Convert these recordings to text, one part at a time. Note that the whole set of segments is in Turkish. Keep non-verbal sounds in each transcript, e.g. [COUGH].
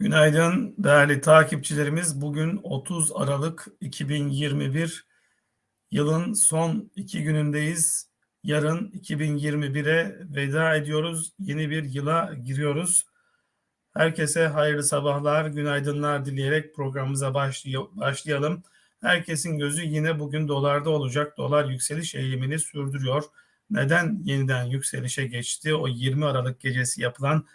Günaydın değerli takipçilerimiz. Bugün 30 Aralık 2021 yılın son iki günündeyiz. Yarın 2021'e veda ediyoruz. Yeni bir yıla giriyoruz. Herkese hayırlı sabahlar, günaydınlar dileyerek programımıza başlay- başlayalım. Herkesin gözü yine bugün dolarda olacak. Dolar yükseliş eğilimini sürdürüyor. Neden yeniden yükselişe geçti? O 20 Aralık gecesi yapılan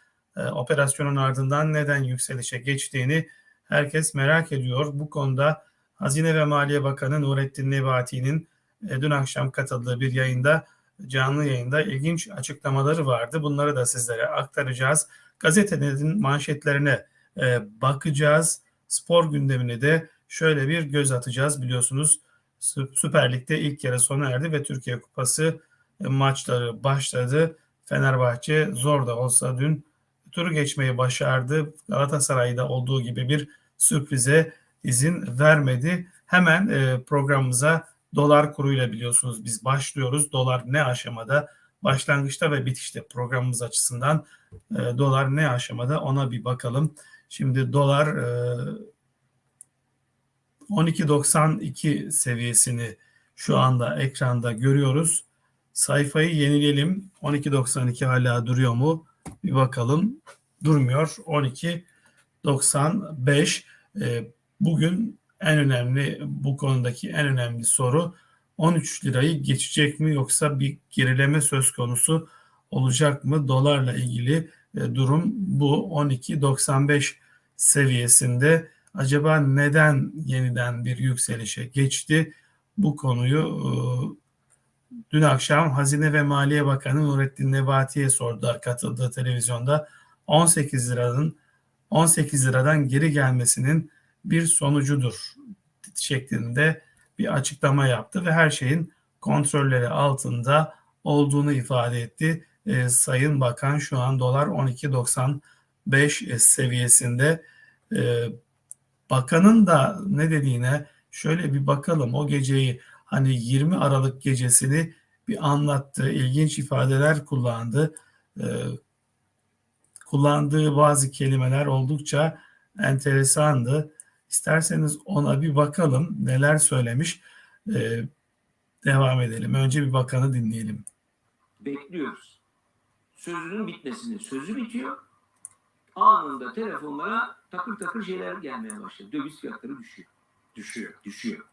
operasyonun ardından neden yükselişe geçtiğini herkes merak ediyor. Bu konuda Hazine ve Maliye Bakanı Nurettin Nebati'nin e, dün akşam katıldığı bir yayında canlı yayında ilginç açıklamaları vardı. Bunları da sizlere aktaracağız. Gazetelerin manşetlerine e, bakacağız. Spor gündemine de şöyle bir göz atacağız. Biliyorsunuz Sü- Süper Lig'de ilk yarı sona erdi ve Türkiye Kupası e, maçları başladı. Fenerbahçe zor da olsa dün turu geçmeyi başardı. Galatasaray'da olduğu gibi bir sürprize izin vermedi. Hemen e, programımıza dolar kuruyla biliyorsunuz biz başlıyoruz. Dolar ne aşamada? Başlangıçta ve bitişte programımız açısından e, dolar ne aşamada ona bir bakalım. Şimdi dolar e, 12.92 seviyesini şu anda ekranda görüyoruz. Sayfayı yenileyelim. 12.92 hala duruyor mu? Bir bakalım. Durmuyor. 12.95. Ee, bugün en önemli bu konudaki en önemli soru 13 lirayı geçecek mi yoksa bir gerileme söz konusu olacak mı? Dolarla ilgili e, durum bu 12.95 seviyesinde. Acaba neden yeniden bir yükselişe geçti? Bu konuyu e, dün akşam Hazine ve Maliye Bakanı Nurettin Nebati'ye sordular katıldığı televizyonda. 18 liranın 18 liradan geri gelmesinin bir sonucudur şeklinde bir açıklama yaptı ve her şeyin kontrolleri altında olduğunu ifade etti. E, Sayın Bakan şu an dolar 12.95 seviyesinde. E, bakanın da ne dediğine şöyle bir bakalım. O geceyi hani 20 Aralık gecesini bir anlattı. İlginç ifadeler kullandı. E, kullandığı bazı kelimeler oldukça enteresandı. İsterseniz ona bir bakalım neler söylemiş. E, devam edelim. Önce bir bakanı dinleyelim. bekliyoruz. Sözünün bitmesini. Sözü bitiyor. Anında telefonlara takır takır şeyler gelmeye başladı. Döviz fiyatları düşüyor. Düşüyor. Düşüyor.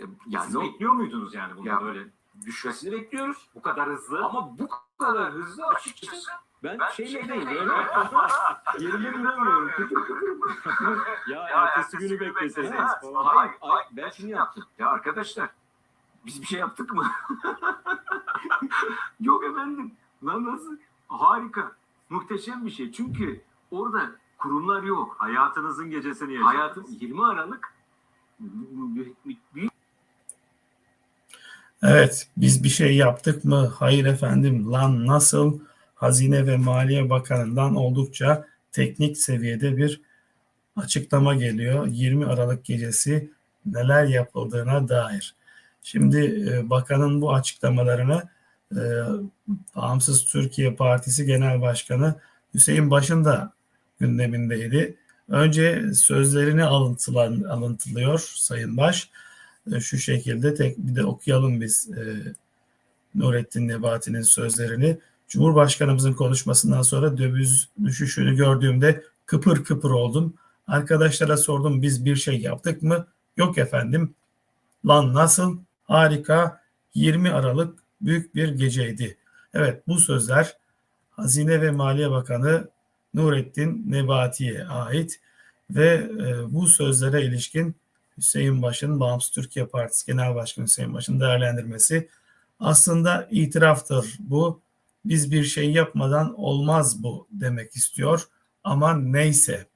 E, Siz Yani o bekliyor muydunuz yani bunu Ya- böyle düşmesini bekliyoruz. bu kadar hızlı? Ama bu kadar hızlı açıkçası ben şeyle değil böyle [LAUGHS] yerime duramıyorum. [LAUGHS] Ya, Ya ertesi günü bekleseydiniz Ha, falan. Hayır, hayır, ben şunu yaptım. Ya arkadaşlar, biz bir şey yaptık mı? [LAUGHS] Yok efendim. Lan nasıl? Harika. Muhteşem bir şey. Çünkü orada kurumlar yok. Hayatınızın gecesini yaşadınız. Hayatım 20 Aralık büyük Evet, biz bir şey yaptık mı? Hayır efendim. Lan nasıl? Hazine ve Maliye Bakanı'ndan oldukça teknik seviyede bir açıklama geliyor. 20 Aralık gecesi neler yapıldığına dair. Şimdi e, bakanın bu açıklamalarını e, Bağımsız Türkiye Partisi Genel Başkanı Hüseyin Baş'ın da gündemindeydi. Önce sözlerini alıntılan, alıntılıyor Sayın Baş. E, şu şekilde tek bir de okuyalım biz e, Nurettin Nebati'nin sözlerini. Cumhurbaşkanımızın konuşmasından sonra döviz düşüşünü gördüğümde kıpır kıpır oldum. Arkadaşlara sordum biz bir şey yaptık mı? Yok efendim. Lan nasıl? Harika. 20 Aralık büyük bir geceydi. Evet bu sözler Hazine ve Maliye Bakanı Nurettin Nebati'ye ait ve e, bu sözlere ilişkin Hüseyin Baş'ın Bağımsız Türkiye Partisi Genel Başkanı Hüseyin Baş'ın değerlendirmesi aslında itiraftır bu. Biz bir şey yapmadan olmaz bu demek istiyor. Ama neyse.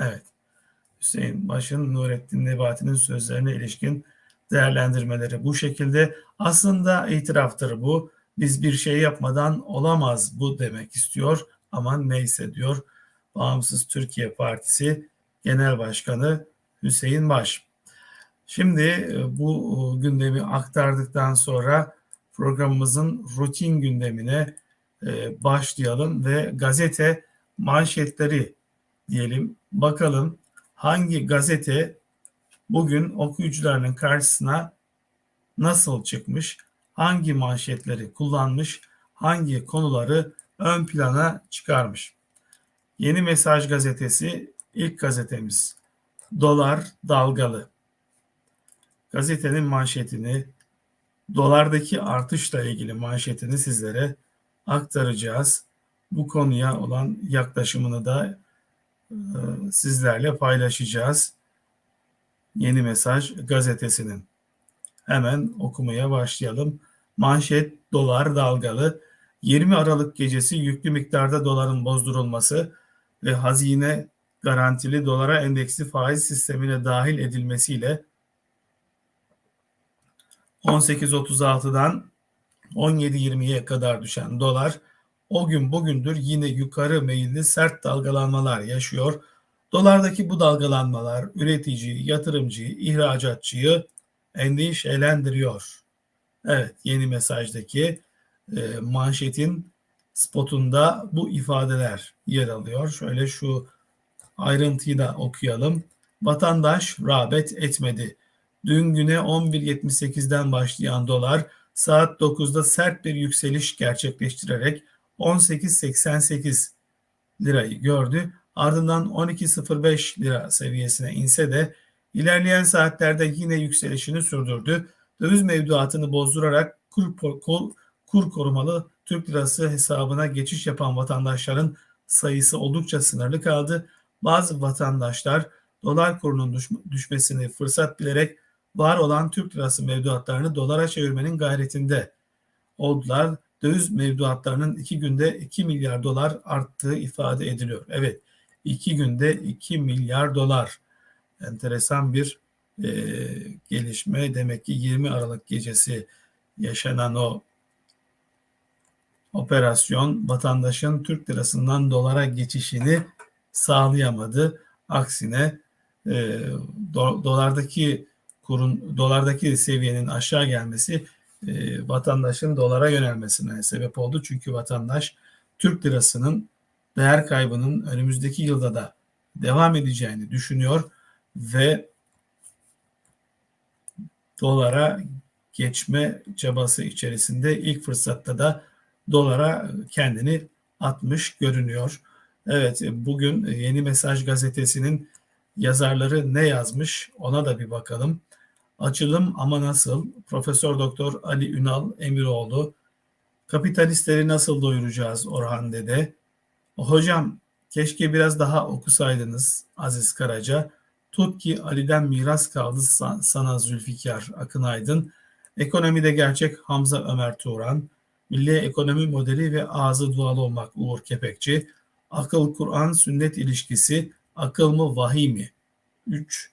Evet. Hüseyin Baş'ın Nurettin Nebati'nin sözlerine ilişkin değerlendirmeleri bu şekilde. Aslında itiraftır bu. Biz bir şey yapmadan olamaz bu demek istiyor. Ama neyse diyor Bağımsız Türkiye Partisi Genel Başkanı Hüseyin Baş. Şimdi e, bu gündemi aktardıktan sonra programımızın rutin gündemine e, başlayalım ve gazete manşetleri diyelim. Bakalım hangi gazete bugün okuyucularının karşısına nasıl çıkmış, hangi manşetleri kullanmış, hangi konuları ön plana çıkarmış. Yeni Mesaj gazetesi ilk gazetemiz. Dolar dalgalı. Gazetenin manşetini, dolardaki artışla ilgili manşetini sizlere aktaracağız. Bu konuya olan yaklaşımını da e, sizlerle paylaşacağız. Yeni Mesaj gazetesinin. Hemen okumaya başlayalım. Manşet dolar dalgalı. 20 Aralık gecesi yüklü miktarda doların bozdurulması ve hazine garantili dolara endeksli faiz sistemine dahil edilmesiyle 18.36'dan 17.20'ye kadar düşen dolar o gün bugündür yine yukarı meyilli sert dalgalanmalar yaşıyor. Dolardaki bu dalgalanmalar üreticiyi, yatırımcıyı, ihracatçıyı endişelendiriyor. Evet yeni mesajdaki e, manşetin spotunda bu ifadeler yer alıyor. Şöyle şu ayrıntıyı da okuyalım. Vatandaş rağbet etmedi. Dün güne 11.78'den başlayan dolar saat 9'da sert bir yükseliş gerçekleştirerek 18.88 lirayı gördü. Ardından 12.05 lira seviyesine inse de ilerleyen saatlerde yine yükselişini sürdürdü. Döviz mevduatını bozdurarak kur, kur, kur korumalı Türk lirası hesabına geçiş yapan vatandaşların sayısı oldukça sınırlı kaldı. Bazı vatandaşlar dolar kurunun düş, düşmesini fırsat bilerek var olan Türk lirası mevduatlarını dolara çevirmenin gayretinde oldular. Döviz mevduatlarının iki günde 2 milyar dolar arttığı ifade ediliyor. Evet iki günde 2 milyar dolar enteresan bir e, gelişme. Demek ki 20 Aralık gecesi yaşanan o operasyon vatandaşın Türk lirasından dolara geçişini sağlayamadı. Aksine e, do, dolardaki kurun dolardaki seviyenin aşağı gelmesi e, vatandaşın dolara yönelmesine sebep oldu. Çünkü vatandaş Türk lirasının değer kaybının önümüzdeki yılda da devam edeceğini düşünüyor ve dolara geçme çabası içerisinde ilk fırsatta da dolara kendini atmış görünüyor. Evet bugün Yeni Mesaj gazetesinin yazarları ne yazmış ona da bir bakalım. Açılım ama nasıl? Profesör Doktor Ali Ünal Emiroğlu. Kapitalistleri nasıl doyuracağız Orhan Dede? Hocam keşke biraz daha okusaydınız Aziz Karaca. Tut ki Ali'den miras kaldı sana Zülfikar Akınaydın. Ekonomide gerçek Hamza Ömer Turan. Milli ekonomi modeli ve ağzı dualı olmak Uğur Kepekçi. Akıl Kur'an sünnet ilişkisi akıl mı vahiy mi? 3.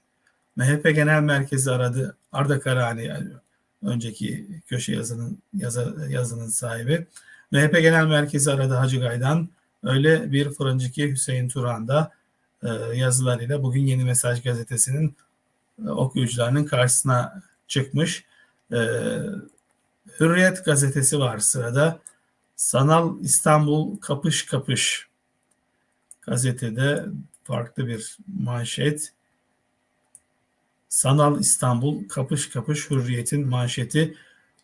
MHP Genel Merkezi aradı Arda Karani yani önceki köşe yazının yazı, yazının sahibi. MHP Genel Merkezi aradı Hacı Gaydan. Öyle bir fırıncı ki Hüseyin Turan da e, yazılarıyla bugün Yeni Mesaj gazetesinin e, okuyucularının karşısına çıkmış. E, Hürriyet gazetesi var sırada. Sanal İstanbul kapış kapış gazetede farklı bir manşet. Sanal İstanbul kapış kapış hürriyetin manşeti.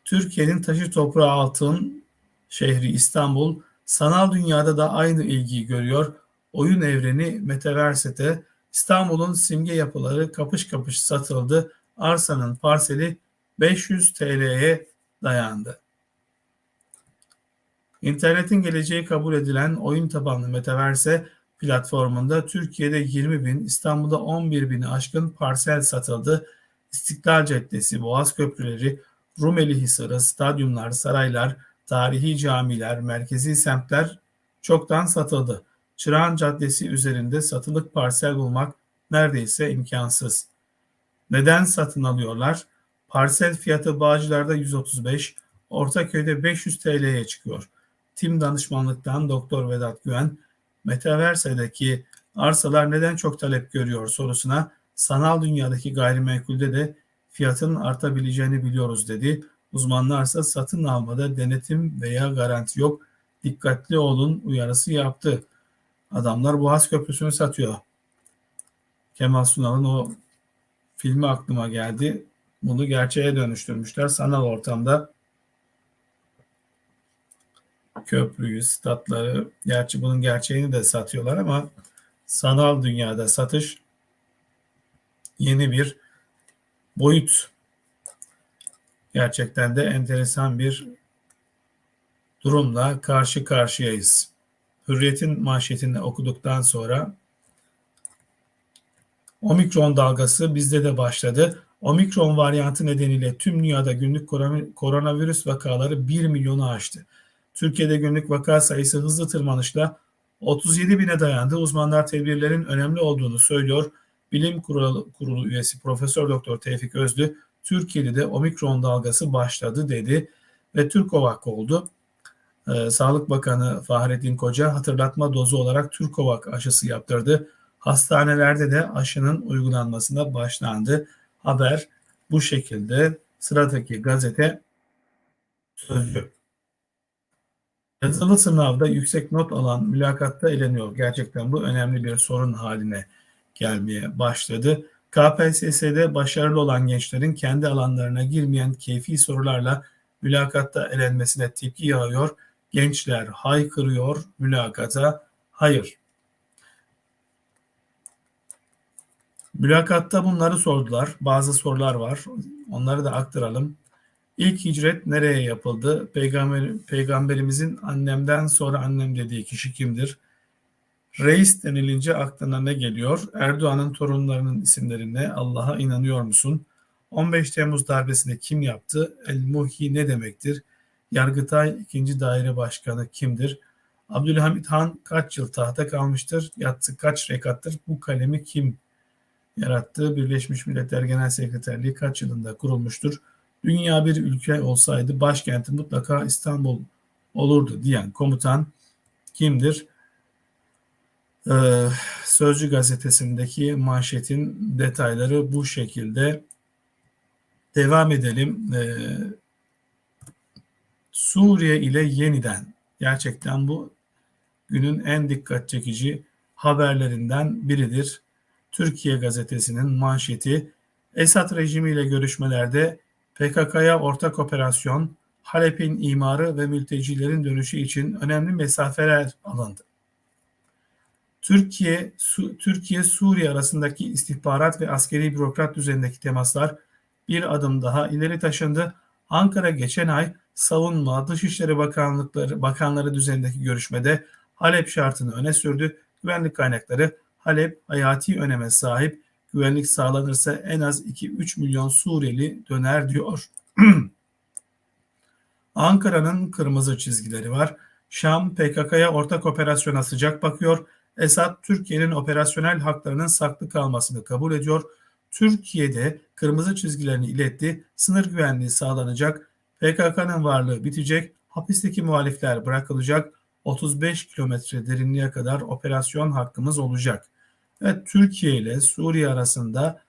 Türkiye'nin taşı toprağı altın şehri İstanbul sanal dünyada da aynı ilgiyi görüyor. Oyun evreni Metaverse'de İstanbul'un simge yapıları kapış kapış satıldı. Arsanın parseli 500 TL'ye dayandı. İnternetin geleceği kabul edilen oyun tabanlı Metaverse platformunda Türkiye'de 20 bin, İstanbul'da 11 bini aşkın parsel satıldı. İstiklal Caddesi, Boğaz Köprüleri, Rumeli Hisarı, stadyumlar, saraylar, tarihi camiler, merkezi semtler çoktan satıldı. Çırağan Caddesi üzerinde satılık parsel bulmak neredeyse imkansız. Neden satın alıyorlar? Parsel fiyatı Bağcılar'da 135, Ortaköy'de 500 TL'ye çıkıyor. Tim danışmanlıktan Doktor Vedat Güven, Metaverse'deki arsalar neden çok talep görüyor sorusuna sanal dünyadaki gayrimenkulde de fiyatın artabileceğini biliyoruz dedi. Uzmanlarsa satın almada denetim veya garanti yok. Dikkatli olun uyarısı yaptı. Adamlar Boğaz Köprüsü'nü satıyor. Kemal Sunal'ın o filmi aklıma geldi. Bunu gerçeğe dönüştürmüşler. Sanal ortamda köprüyü, statları, gerçi bunun gerçeğini de satıyorlar ama sanal dünyada satış yeni bir boyut. Gerçekten de enteresan bir durumla karşı karşıyayız. Hürriyet'in manşetini okuduktan sonra Omikron dalgası bizde de başladı. Omikron varyantı nedeniyle tüm dünyada günlük korona- koronavirüs vakaları 1 milyonu aştı. Türkiye'de günlük vaka sayısı hızlı tırmanışla 37 bine dayandı. Uzmanlar tedbirlerin önemli olduğunu söylüyor. Bilim Kurulu, Kurulu üyesi Profesör Doktor Tevfik Özlü, Türkiye'de de omikron dalgası başladı dedi ve Türkovak oldu. Ee, Sağlık Bakanı Fahrettin Koca hatırlatma dozu olarak Türkovak aşısı yaptırdı. Hastanelerde de aşının uygulanmasına başlandı. Haber bu şekilde sıradaki gazete Sözcü. Yazılı sınavda yüksek not alan mülakatta eleniyor. Gerçekten bu önemli bir sorun haline gelmeye başladı. KPSS'de başarılı olan gençlerin kendi alanlarına girmeyen keyfi sorularla mülakatta elenmesine tepki yağıyor. Gençler haykırıyor mülakata hayır. Mülakatta bunları sordular. Bazı sorular var. Onları da aktaralım. İlk hicret nereye yapıldı? Peygamber, peygamberimizin annemden sonra annem dediği kişi kimdir? Reis denilince aklına ne geliyor? Erdoğan'ın torunlarının isimlerine Allah'a inanıyor musun? 15 Temmuz darbesini kim yaptı? El Muhi ne demektir? Yargıtay 2. Daire Başkanı kimdir? Abdülhamit Han kaç yıl tahta kalmıştır? Yatsı kaç rekattır? Bu kalemi kim yarattı? Birleşmiş Milletler Genel Sekreterliği kaç yılında kurulmuştur? Dünya bir ülke olsaydı başkenti mutlaka İstanbul olurdu diyen komutan kimdir? Ee, Sözcü gazetesindeki manşetin detayları bu şekilde. Devam edelim. Ee, Suriye ile yeniden gerçekten bu günün en dikkat çekici haberlerinden biridir. Türkiye gazetesinin manşeti Esad rejimiyle görüşmelerde PKK'ya ortak operasyon, Halep'in imarı ve mültecilerin dönüşü için önemli mesafeler alındı. Türkiye Su, Türkiye Suriye arasındaki istihbarat ve askeri bürokrat düzeyindeki temaslar bir adım daha ileri taşındı. Ankara geçen ay Savunma, Dışişleri Bakanlıkları Bakanları düzeyindeki görüşmede Halep şartını öne sürdü. Güvenlik kaynakları Halep hayati öneme sahip. Güvenlik sağlanırsa en az 2-3 milyon Suriyeli döner diyor. [CLEARS THROAT] Ankara'nın kırmızı çizgileri var. Şam PKK'ya ortak operasyona sıcak bakıyor. Esad Türkiye'nin operasyonel haklarının saklı kalmasını kabul ediyor. Türkiye'de kırmızı çizgilerini iletti. Sınır güvenliği sağlanacak. PKK'nın varlığı bitecek. Hapisteki muhalifler bırakılacak. 35 kilometre derinliğe kadar operasyon hakkımız olacak. Evet Türkiye ile Suriye arasında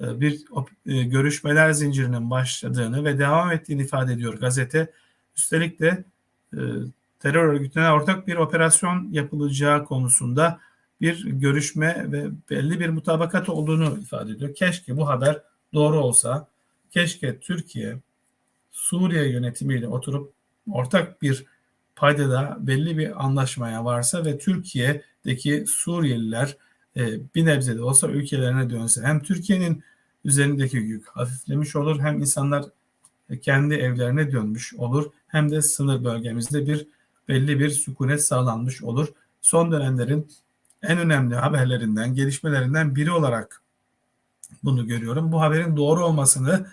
e, bir e, görüşmeler zincirinin başladığını ve devam ettiğini ifade ediyor gazete. Üstelik de e, terör örgütüne ortak bir operasyon yapılacağı konusunda bir görüşme ve belli bir mutabakat olduğunu ifade ediyor. Keşke bu haber doğru olsa, keşke Türkiye Suriye yönetimiyle oturup ortak bir paydada belli bir anlaşmaya varsa ve Türkiye'deki Suriyeliler e, bir nebze de olsa ülkelerine dönse hem Türkiye'nin üzerindeki yük hafiflemiş olur hem insanlar kendi evlerine dönmüş olur hem de sınır bölgemizde bir belli bir sükunet sağlanmış olur. Son dönemlerin en önemli haberlerinden, gelişmelerinden biri olarak bunu görüyorum. Bu haberin doğru olmasını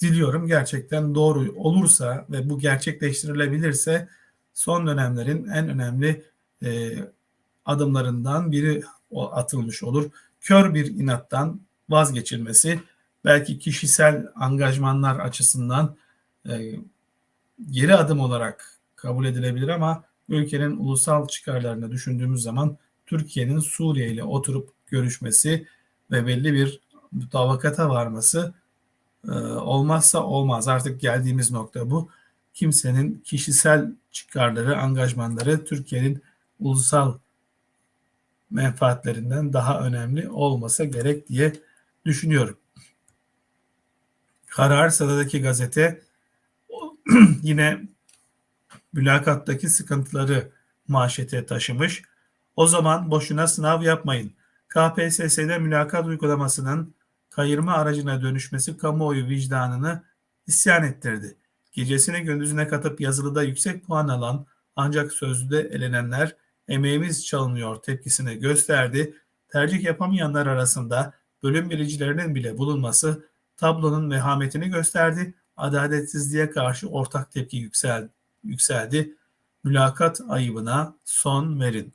diliyorum. Gerçekten doğru olursa ve bu gerçekleştirilebilirse son dönemlerin en önemli e, adımlarından biri atılmış olur. Kör bir inattan vazgeçilmesi belki kişisel angajmanlar açısından e, geri adım olarak kabul edilebilir ama ülkenin ulusal çıkarlarını düşündüğümüz zaman Türkiye'nin Suriye ile oturup görüşmesi ve belli bir mutabakata varması e, olmazsa olmaz. Artık geldiğimiz nokta bu. Kimsenin kişisel çıkarları, angajmanları Türkiye'nin ulusal menfaatlerinden daha önemli olmasa gerek diye düşünüyorum. Karar Sada'daki gazete [CLEARS THROAT] yine mülakattaki sıkıntıları manşete taşımış. O zaman boşuna sınav yapmayın. KPSS'de mülakat uygulamasının kayırma aracına dönüşmesi kamuoyu vicdanını isyan ettirdi. Gecesine gündüzüne katıp yazılıda yüksek puan alan ancak sözlüde elenenler emeğimiz çalınıyor tepkisini gösterdi. Tercih yapamayanlar arasında bölüm biricilerinin bile bulunması tablonun vehametini gösterdi. Adaletsizliğe karşı ortak tepki yüksel, yükseldi. Mülakat ayıbına son verin.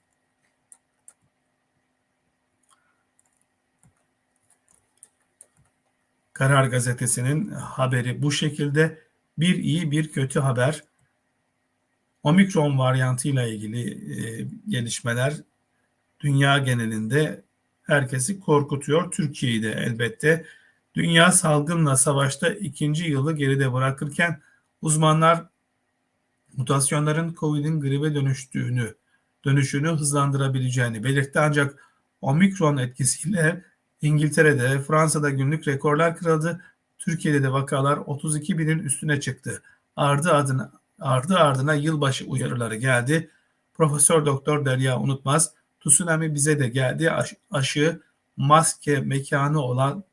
Karar Gazetesi'nin haberi bu şekilde. Bir iyi bir kötü haber. Omikron varyantıyla ilgili e, gelişmeler dünya genelinde herkesi korkutuyor. Türkiye'yi de elbette. Dünya salgınla savaşta ikinci yılı geride bırakırken uzmanlar mutasyonların COVID'in gribe dönüştüğünü, dönüşünü hızlandırabileceğini belirtti. Ancak omikron etkisiyle İngiltere'de, Fransa'da günlük rekorlar kırıldı. Türkiye'de de vakalar 32 binin üstüne çıktı. Ardı ardına, ardı ardına yılbaşı uyarıları geldi. Profesör Doktor Derya Unutmaz, tsunami bize de geldi. Aş, aşı, maske mekanı olan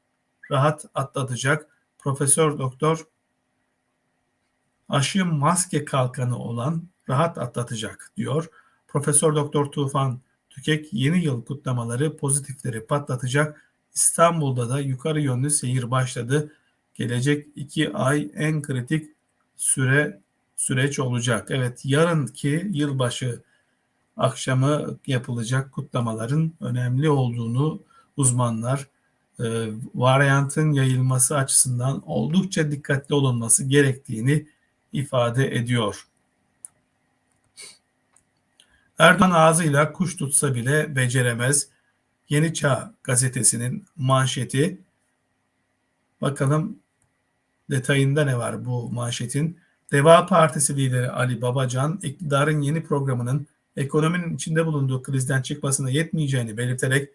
rahat atlatacak. Profesör Doktor aşı maske kalkanı olan rahat atlatacak diyor. Profesör Doktor Tufan Tükek yeni yıl kutlamaları pozitifleri patlatacak. İstanbul'da da yukarı yönlü seyir başladı. Gelecek iki ay en kritik süre süreç olacak. Evet yarınki yılbaşı akşamı yapılacak kutlamaların önemli olduğunu uzmanlar e, varyantın yayılması açısından oldukça dikkatli olunması gerektiğini ifade ediyor. Erdoğan ağzıyla kuş tutsa bile beceremez. Yeni Çağ gazetesinin manşeti. Bakalım detayında ne var bu manşetin? Deva Partisi lideri Ali Babacan, iktidarın yeni programının ekonominin içinde bulunduğu krizden çıkmasına yetmeyeceğini belirterek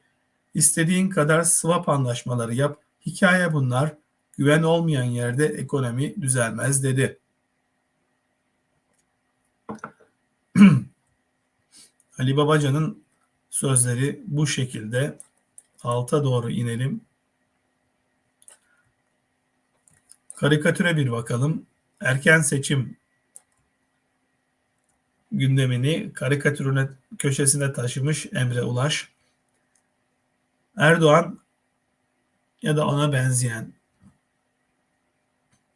istediğin kadar swap anlaşmaları yap, hikaye bunlar, güven olmayan yerde ekonomi düzelmez dedi. [CLEARS THROAT] Ali Babacan'ın sözleri bu şekilde. Alta doğru inelim. Karikatüre bir bakalım. Erken seçim gündemini karikatürüne köşesine taşımış Emre Ulaş. Erdoğan ya da ona benzeyen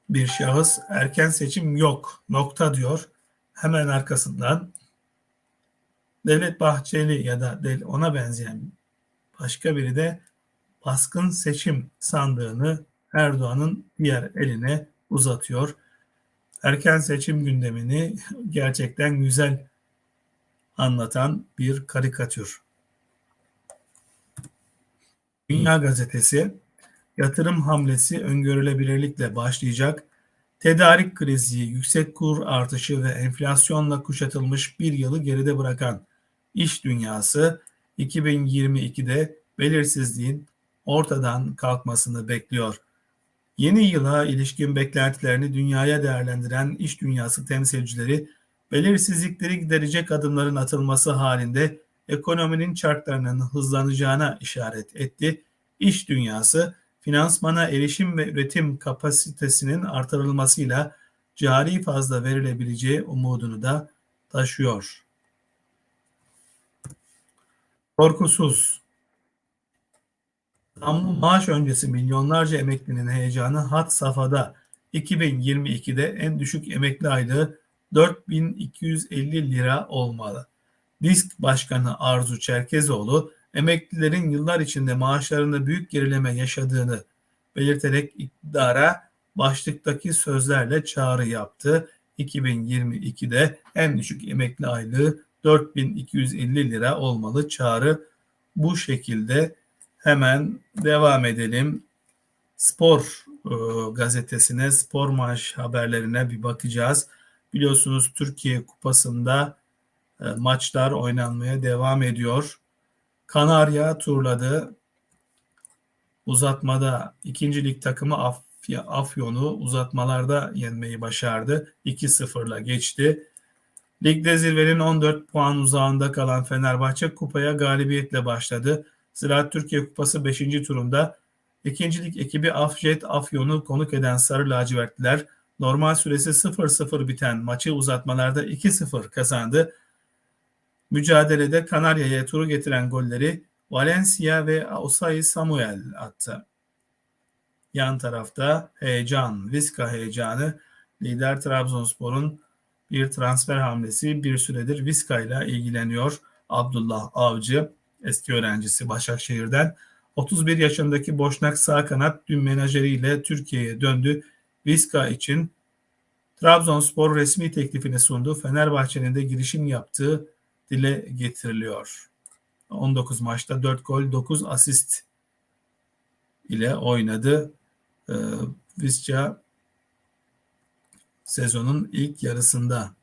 bir şahıs erken seçim yok nokta diyor. Hemen arkasından Devlet Bahçeli ya da ona benzeyen başka biri de baskın seçim sandığını Erdoğan'ın diğer eline uzatıyor. Erken seçim gündemini gerçekten güzel anlatan bir karikatür. Dünya Gazetesi yatırım hamlesi öngörülebilirlikle başlayacak. Tedarik krizi, yüksek kur artışı ve enflasyonla kuşatılmış bir yılı geride bırakan iş dünyası 2022'de belirsizliğin ortadan kalkmasını bekliyor. Yeni yıla ilişkin beklentilerini dünyaya değerlendiren iş dünyası temsilcileri belirsizlikleri giderecek adımların atılması halinde ekonominin çarklarının hızlanacağına işaret etti. İş dünyası finansmana erişim ve üretim kapasitesinin artırılmasıyla cari fazla verilebileceği umudunu da taşıyor. Korkusuz. Zamlı maaş öncesi milyonlarca emeklinin heyecanı hat safhada. 2022'de en düşük emekli aylığı 4250 lira olmalı. Disk Başkanı Arzu Çerkezoğlu emeklilerin yıllar içinde maaşlarında büyük gerileme yaşadığını belirterek iktidara başlıktaki sözlerle çağrı yaptı. 2022'de en düşük emekli aylığı 4250 lira olmalı çağrı bu şekilde hemen devam edelim. Spor e, gazetesine, spor maaş haberlerine bir bakacağız. Biliyorsunuz Türkiye Kupası'nda e, maçlar oynanmaya devam ediyor. Kanarya turladı. Uzatmada ikinci lig takımı Afyon'u uzatmalarda yenmeyi başardı. 2-0'la geçti. Ligde zirvenin 14 puan uzağında kalan Fenerbahçe kupaya galibiyetle başladı. Ziraat Türkiye Kupası 5. turunda ikincilik ekibi Afjet Afyon'u konuk eden Sarı Lacivertliler normal süresi 0-0 biten maçı uzatmalarda 2-0 kazandı. Mücadelede Kanarya'ya turu getiren golleri Valencia ve Osayi Samuel attı. Yan tarafta heyecan, Viska heyecanı lider Trabzonspor'un bir transfer hamlesi bir süredir Viska ile ilgileniyor. Abdullah Avcı eski öğrencisi Başakşehir'den 31 yaşındaki Boşnak sağ kanat dün menajeriyle Türkiye'ye döndü. Viska için Trabzonspor resmi teklifini sundu. Fenerbahçe'nin de girişim yaptığı dile getiriliyor. 19 maçta 4 gol 9 asist ile oynadı. Ee, Visca sezonun ilk yarısında.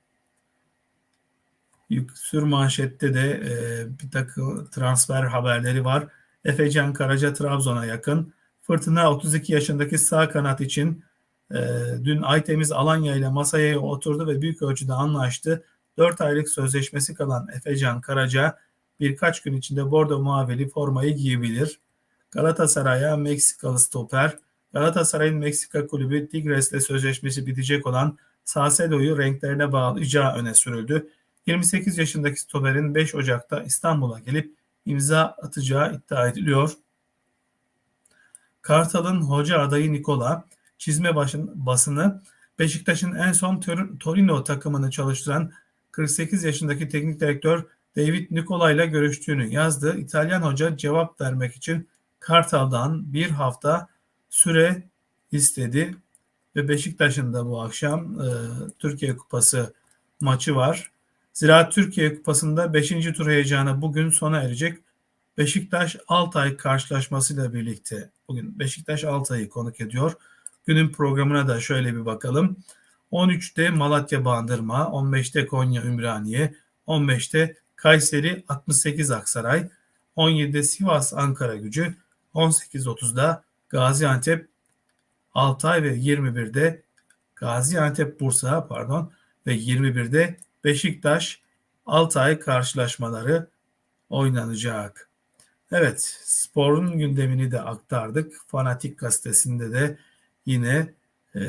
Sür manşette de e, bir takım transfer haberleri var. Efecan Karaca Trabzon'a yakın. Fırtına 32 yaşındaki sağ kanat için e, dün Aytemiz Alanya ile masaya oturdu ve büyük ölçüde anlaştı. 4 aylık sözleşmesi kalan Efecan Karaca birkaç gün içinde bordo mavili formayı giyebilir. Galatasaray'a Meksikalı stoper, Galatasaray'ın Meksika kulübü Tigres'le sözleşmesi bitecek olan Salcedo'yu renklerine bağlayacağı öne sürüldü. 28 yaşındaki stoperin 5 Ocak'ta İstanbul'a gelip imza atacağı iddia ediliyor. Kartal'ın hoca adayı Nikola, çizme başın, basını Beşiktaş'ın en son Tor- Torino takımını çalıştıran 48 yaşındaki teknik direktör David Nicola ile görüştüğünü yazdı. İtalyan hoca cevap vermek için Kartal'dan bir hafta süre istedi ve Beşiktaş'ın da bu akşam e, Türkiye Kupası maçı var. Zira Türkiye Kupası'nda 5. tur heyecanı bugün sona erecek. Beşiktaş Altay karşılaşmasıyla birlikte bugün Beşiktaş Altay'ı konuk ediyor. Günün programına da şöyle bir bakalım. 13'te Malatya Bandırma, 15'te Konya Ümraniye, 15'te Kayseri 68 Aksaray, 17'de Sivas Ankara Gücü, 18.30'da Gaziantep Altay ve 21'de Gaziantep Bursa pardon ve 21'de Beşiktaş Altay karşılaşmaları oynanacak. Evet, sporun gündemini de aktardık. Fanatik gazetesinde de yine e,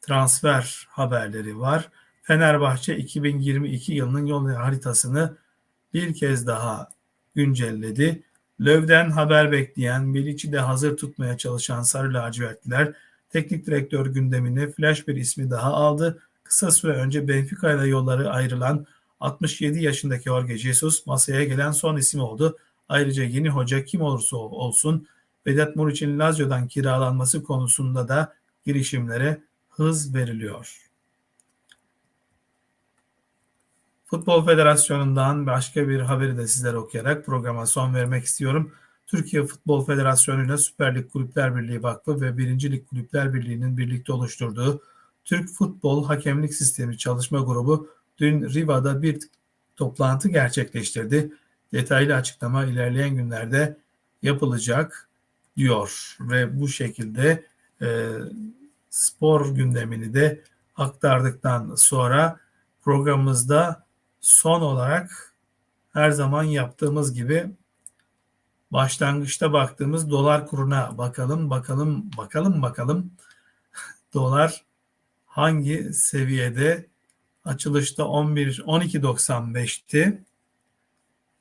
transfer haberleri var. Fenerbahçe 2022 yılının yol haritasını bir kez daha güncelledi. Löv'den haber bekleyen, Miliç'i de hazır tutmaya çalışan Sarı lacivertliler teknik direktör gündemine flash bir ismi daha aldı. Kısa süre önce Benfica ile yolları ayrılan 67 yaşındaki Jorge Jesus masaya gelen son isim oldu. Ayrıca yeni hoca kim olursa olsun Vedat Muriç'in Lazio'dan kiralanması konusunda da girişimlere hız veriliyor. Futbol Federasyonu'ndan başka bir haberi de sizlere okuyarak programa son vermek istiyorum. Türkiye Futbol Federasyonu ile Süper Lig Kulüpler Birliği Vakfı ve 1. Lig Kulüpler Birliği'nin birlikte oluşturduğu Türk Futbol Hakemlik Sistemi Çalışma Grubu dün Riva'da bir toplantı gerçekleştirdi. Detaylı açıklama ilerleyen günlerde yapılacak diyor ve bu şekilde e, spor gündemini de aktardıktan sonra programımızda son olarak her zaman yaptığımız gibi başlangıçta baktığımız dolar kuruna bakalım bakalım bakalım bakalım [LAUGHS] dolar hangi seviyede açılışta 11 12.95'ti.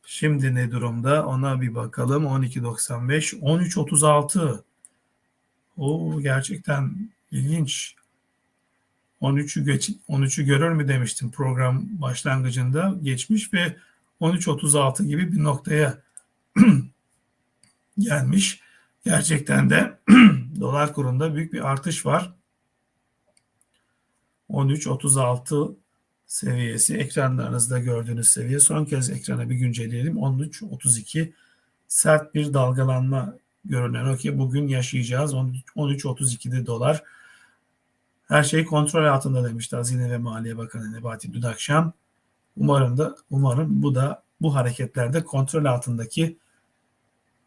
Şimdi ne durumda? Ona bir bakalım. 12.95 13.36. O gerçekten ilginç. 13'ü geç 13'ü görür mü demiştim program başlangıcında geçmiş ve 13.36 gibi bir noktaya [CLEARS THROAT] gelmiş. Gerçekten de [CLEARS THROAT] dolar kurunda büyük bir artış var. 13.36 seviyesi ekranlarınızda gördüğünüz seviye. Son kez ekrana bir güncelleyelim. 13.32 sert bir dalgalanma görünen o ki bugün yaşayacağız. 13.32'de dolar. Her şey kontrol altında demişti Hazine ve Maliye Bakanı Nebati Dudakşam. Umarım da umarım bu da bu hareketlerde kontrol altındaki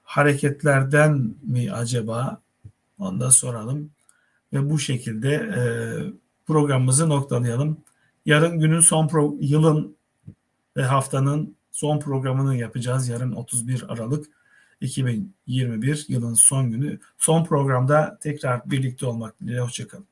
hareketlerden mi acaba? Onu da soralım. Ve bu şekilde e, programımızı noktalayalım. Yarın günün son pro- yılın ve haftanın son programını yapacağız. Yarın 31 Aralık 2021 yılın son günü. Son programda tekrar birlikte olmak dileğiyle. Hoşçakalın.